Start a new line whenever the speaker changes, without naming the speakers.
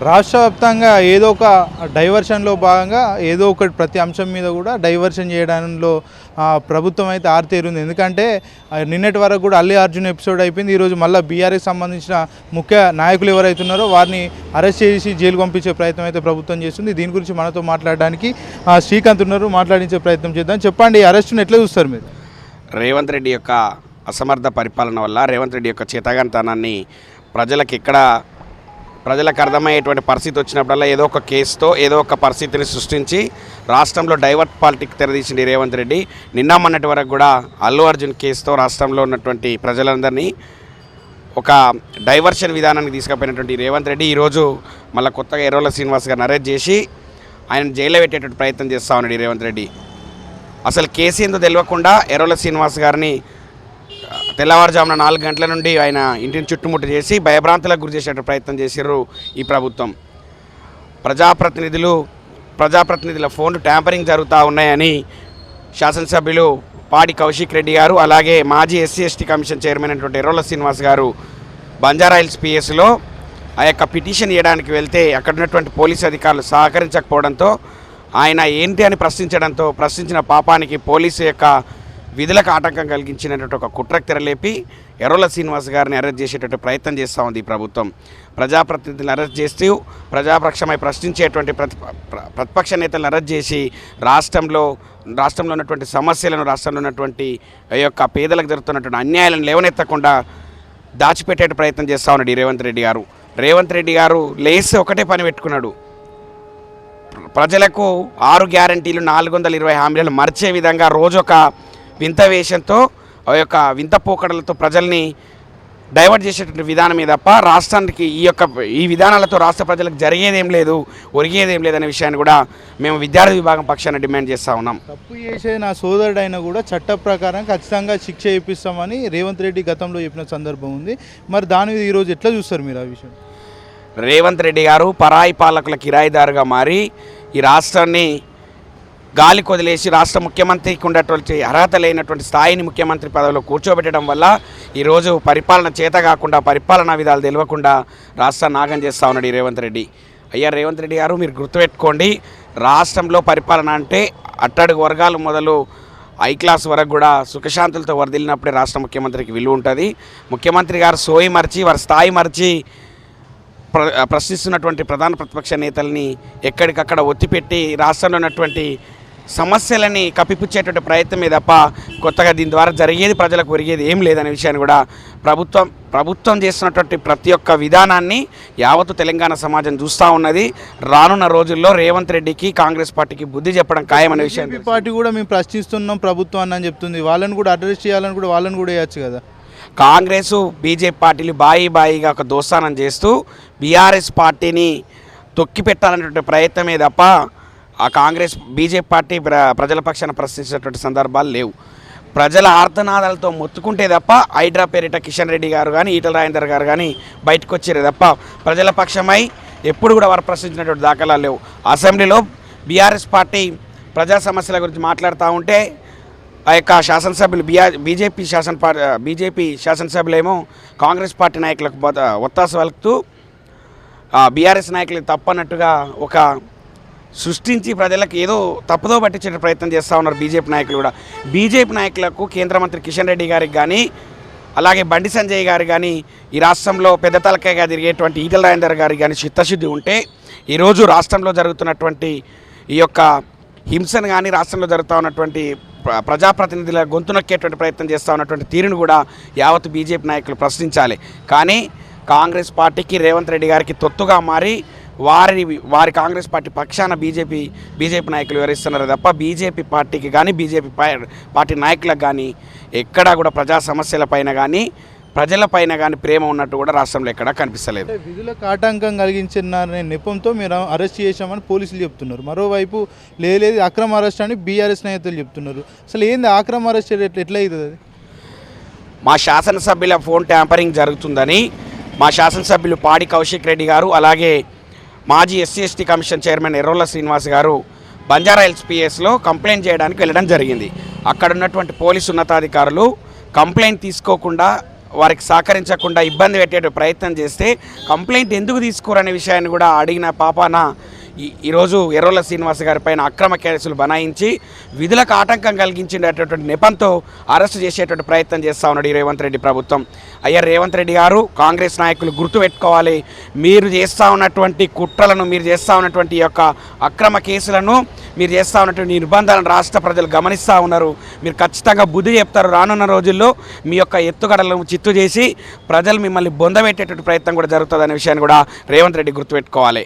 రాష్ట్ర వ్యాప్తంగా ఏదో ఒక డైవర్షన్లో భాగంగా ఏదో ఒకటి ప్రతి అంశం మీద కూడా డైవర్షన్ చేయడంలో ప్రభుత్వం అయితే ఆరితేరుంది. ఎందుకంటే నిన్నటి వరకు కూడా అల్లి అర్జున్ ఎపిసోడ్ అయిపోయింది. ఈరోజు మళ్ళీ బీఆర్ఎస్ సంబంధించిన ముఖ్య నాయకులు ఎవరైతే ఉన్నారో వారిని అరెస్ట్ చేసి జైలు పంపించే ప్రయత్నం అయితే ప్రభుత్వం చేస్తుంది. దీని గురించి మనతో మాట్లాడడానికి శ్రీకాంత్ ఉన్నారు. మాట్లాడించే ప్రయత్నం చేద్దాం. చెప్పండి ఈ అరెస్ట్ను ఎట్లా చూస్తారు మీరు?
రేవంత్ రెడ్డి యొక్క అసమర్థ పరిపాలన వల్ల రేవంత్ రెడ్డి యొక్క చేతగానితనాన్ని ప్రజలకు ఎక్కడ ప్రజలకు అర్థమయ్యేటువంటి పరిస్థితి వచ్చినప్పుడల్లా ఏదో ఒక కేసుతో ఏదో ఒక పరిస్థితిని సృష్టించి రాష్ట్రంలో డైవర్ట్ పాలిటిక్ తెరదీసింది రేవంత్ రెడ్డి. నిన్న మొన్నటి వరకు కూడా అల్లు అర్జున్ కేసుతో రాష్ట్రంలో ఉన్నటువంటి ప్రజలందరినీ ఒక డైవర్షన్ విధానానికి తీసుకుపోయినటువంటి రేవంత్ రెడ్డి ఈరోజు మళ్ళీ కొత్తగా ఎర్రోల శ్రీనివాస్ గారిని అరెస్ట్ చేసి ఆయన జైల్లో పెట్టేటువంటి ప్రయత్నం చేస్తూ ఉన్నాడు రేవంత్ రెడ్డి. అసలు కేసు ఏందో తెలియకుండా ఎర్రోల శ్రీనివాస్ గారిని తెల్లవారుజామున నాలుగు గంటల నుండి ఆయన ఇంటిని చుట్టుముట్టు చేసి భయభ్రాంతులకు గురి చేసే ప్రయత్నం చేశారు ఈ ప్రభుత్వం. ప్రజాప్రతినిధులు ప్రజాప్రతినిధుల ఫోన్లు ట్యాంపరింగ్ జరుగుతూ ఉన్నాయని శాసనసభ్యులు పాడి కౌశిక్ రెడ్డి గారు అలాగే మాజీ ఎస్సీ ఎస్టీ కమిషన్ చైర్మన్ అయినటువంటి ఎర్రోల శ్రీనివాస్ గారు బంజారాయిల్స్ పిఎస్లో ఆ యొక్క పిటిషన్ ఇవ్వడానికి వెళ్తే అక్కడ ఉన్నటువంటి పోలీసు అధికారులు సహకరించకపోవడంతో ఆయన ఏంటి అని ప్రశ్నించడంతో ప్రశ్నించిన పాపానికి పోలీసు యొక్క విధులకు ఆటంకం కలిగించినటువంటి ఒక కుట్రకు తెరలేపి ఎర్రల శ్రీనివాస్ గారిని అరెస్ట్ చేసేటట్టు ప్రయత్నం చేస్తూ ఉంది ఈ ప్రభుత్వం. ప్రజాప్రతినిధులను అరెస్ట్ చేస్తూ ప్రజాపక్షమై ప్రశ్నించేటువంటి ప్రతి ప్ర- ప్రతిపక్ష నేతలను అరెస్ట్ చేసి రాష్ట్రంలో రాష్ట్రంలో ఉన్నటువంటి సమస్యలను రాష్ట్రంలో ఉన్నటువంటి యొక్క పేదలకు జరుగుతున్నటువంటి అన్యాయాలను లేవనెత్తకుండా దాచిపెట్టే ప్రయత్నం చేస్తూ ఉన్నాడు రేవంత్ రెడ్డి గారు. రేవంత్ రెడ్డి గారు లేసి ఒకటే పని పెట్టుకున్నాడు. ప్రజలకు ఆరు గ్యారంటీలు నాలుగు వందల ఇరవై హామీలను మర్చే విధంగా రోజు ఒక వింత వేషంతో ఆ యొక్క వింత పోకడలతో ప్రజల్ని డైవర్ట్ చేసేటువంటి విధానమే తప్ప రాష్ట్రానికి ఈ యొక్క ఈ విధానాలతో రాష్ట్ర ప్రజలకు జరిగేదేం లేదు ఒరిగేదేం లేదనే విషయాన్ని కూడా మేము విద్యార్థి విభాగం పక్షాన డిమాండ్ చేస్తూ ఉన్నాం.
తప్పు చేసే నా సోదరుడైనా కూడా చట్ట ప్రకారం ఖచ్చితంగా శిక్ష ఇప్పిస్తామని రేవంత్ రెడ్డి గతంలో చెప్పిన సందర్భం ఉంది. మరి దాని మీద ఈరోజు ఎట్లా చూస్తారు మీరు ఆ విషయం?
రేవంత్ రెడ్డి గారు పరాయి పాలకుల కిరాయిదారుగా మారి ఈ రాష్ట్రాన్ని గాలి కొదిలేసి రాష్ట్ర ముఖ్యమంత్రికి ఉన్నటువంటి అర్హత లేనటువంటి స్థాయిని ముఖ్యమంత్రి పదవిలో కూర్చోబెట్టడం వల్ల ఈరోజు పరిపాలన చేత కాకుండా పరిపాలనా విధాలు తెలియకుండా రాష్ట్ర నాగం చేస్తూ ఉన్నాడు ఈ రేవంత్ రెడ్డి. అయ్యా రేవంత్ రెడ్డి గారు మీరు గుర్తుపెట్టుకోండి రాష్ట్రంలో పరిపాలన అంటే అట్టడుగు వర్గాలు మొదలు ఐ క్లాస్ వరకు కూడా సుఖశాంతులతో వరదిల్లినప్పుడే రాష్ట్ర ముఖ్యమంత్రికి విలువ ఉంటుంది. ముఖ్యమంత్రి గారు సోయి మర్చి వారి స్థాయి మర్చి ప్ర ప్రశ్నిస్తున్నటువంటి ప్రధాన ప్రతిపక్ష నేతల్ని ఎక్కడికక్కడ ఒత్తిపెట్టి రాష్ట్రంలో ఉన్నటువంటి సమస్యలని కప్పిపుచ్చేటువంటి ప్రయత్నమే తప్ప కొత్తగా దీని ద్వారా జరిగేది ప్రజలకు ఒరిగేది ఏం లేదనే విషయాన్ని కూడా ప్రభుత్వం ప్రభుత్వం చేస్తున్నటువంటి ప్రతి ఒక్క విధానాన్ని యావత్తు తెలంగాణ సమాజం చూస్తూ ఉన్నది. రానున్న రోజుల్లో రేవంత్ రెడ్డికి కాంగ్రెస్ పార్టీకి బుద్ధి చెప్పడం ఖాయమనే విషయం
పార్టీ కూడా మేము ప్రశ్నిస్తున్నాం ప్రభుత్వాన్ని అని చెప్తుంది. వాళ్ళని కూడా అడ్రస్ చేయాలని కూడా వాళ్ళని కూడా వేయచ్చు కదా.
కాంగ్రెస్ బీజేపీ పార్టీలు బాయి బాయిగా ఒక దోస్తానం చేస్తూ బీఆర్ఎస్ పార్టీని తొక్కి పెట్టాలనేటువంటి ప్రయత్నమే తప్ప ఆ కాంగ్రెస్ బీజేపీ పార్టీ ప్ర ప్రజల పక్షాన ప్రశ్నించినటువంటి సందర్భాలు లేవు. ప్రజల ఆర్తనాదాలతో మొత్తుకుంటే తప్ప హైడ్రా పేరిట కిషన్ రెడ్డి గారు కానీ ఈటల రాజేందర్ గారు కానీ బయటకు వచ్చారు తప్ప ప్రజల పక్షమై ఎప్పుడు కూడా వారు ప్రశ్నించినటువంటి దాఖలాలు లేవు. అసెంబ్లీలో బీఆర్ఎస్ పార్టీ ప్రజా సమస్యల గురించి మాట్లాడుతూ ఉంటే ఆ యొక్క శాసనసభ్యులు బీఆర్ బీజేపీ శాసన పా బీజేపీ శాసనసభ్యులేమో కాంగ్రెస్ పార్టీ నాయకులకు ఒత్తాస వలుకుతూ బీఆర్ఎస్ నాయకులు తప్పన్నట్టుగా ఒక సృష్టించి ప్రజలకు ఏదో తప్పుదో పట్టించే ప్రయత్నం చేస్తూ ఉన్నారు బీజేపీ నాయకులు కూడా. బీజేపీ నాయకులకు కేంద్ర మంత్రి కిషన్ రెడ్డి గారికి కానీ అలాగే బండి సంజయ్ గారు కానీ ఈ రాష్ట్రంలో పెద్ద తలకాయగా తిరిగేటువంటి ఈటల రాజేందర్ గారికి కానీ చిత్తశుద్ధి ఉంటే ఈరోజు రాష్ట్రంలో జరుగుతున్నటువంటి ఈ యొక్క హింసను కానీ రాష్ట్రంలో జరుగుతూ ఉన్నటువంటి ప్రజాప్రతినిధుల గొంతు నొక్కేటువంటి ప్రయత్నం చేస్తూ ఉన్నటువంటి తీరును కూడా యావత్ బీజేపీ నాయకులు ప్రశ్నించాలి. కానీ కాంగ్రెస్ పార్టీకి రేవంత్ రెడ్డి గారికి తొత్తుగా మారి వారి వారి కాంగ్రెస్ పార్టీ పక్షాన బీజేపీ బీజేపీ నాయకులు వివరిస్తున్నారు తప్ప బీజేపీ పార్టీకి కానీ బీజేపీ పార్టీ నాయకులకు కానీ ఎక్కడా కూడా ప్రజా సమస్యలపైన కానీ ప్రజలపైన కానీ ప్రేమ ఉన్నట్టు కూడా రాష్ట్రంలో ఎక్కడా కనిపిస్తలేదు.
విధులకు ఆటంకం కలిగించినారనే నెపంతో మీరు అరెస్ట్ చేశామని పోలీసులు చెప్తున్నారు. మరోవైపు లేదు అక్రమ అరెస్ట్ అని బీఆర్ఎస్ నేతలు చెప్తున్నారు. అసలు ఏంది అక్రమ అరెస్ట్ ఎట్లా ఎట్లా అవుతుంది అది?
మా శాసనసభ్యుల ఫోన్ ట్యాంపరింగ్ జరుగుతుందని మా శాసనసభ్యులు పాడి కౌశిక్ రెడ్డి గారు అలాగే మాజీ SC ST commission chairman Errolla Srinivas గారు బంజారా ఎల్స్పిఎస్లో కంప్లైంట్ చేయడానికి వెళ్ళడం జరిగింది. అక్కడ ఉన్నటువంటి పోలీసు ఉన్నతాధికారులు కంప్లైంట్ తీసుకోకుండా వారికి సహకరించకుండా ఇబ్బంది పెట్టే ప్రయత్నం చేస్తే కంప్లైంట్ ఎందుకు తీసుకోరనే విషయాన్ని కూడా అడిగిన పాపాన ఈరోజు ఎర్రోల శ్రీనివాస్ గారి పైన అక్రమ కేసులు బనాయించి విధులకు ఆటంకం కలిగించినటువంటి నెపంతో అరెస్టు చేసేటువంటి ప్రయత్నం చేస్తూ ఉన్నాడు ఈ రేవంత్ రెడ్డి ప్రభుత్వం. అయ్యా రేవంత్ రెడ్డి గారు కాంగ్రెస్ నాయకులు గుర్తుపెట్టుకోవాలి. మీరు చేస్తూ ఉన్నటువంటి కుట్రలను మీరు చేస్తూ ఉన్నటువంటి యొక్క అక్రమ కేసులను మీరు చేస్తూ ఉన్నటువంటి నిర్బంధాలను రాష్ట్ర ప్రజలు గమనిస్తూ ఉన్నారు. మీరు ఖచ్చితంగా బుద్ధి చెప్తారు రానున్న రోజుల్లో మీ యొక్క ఎత్తుగడలను చిత్తు చేసి ప్రజలు మిమ్మల్ని బొందబెట్టేటువంటి ప్రయత్నం కూడా జరుగుతుంది అనే విషయాన్ని కూడా రేవంత్ రెడ్డి గుర్తుపెట్టుకోవాలి.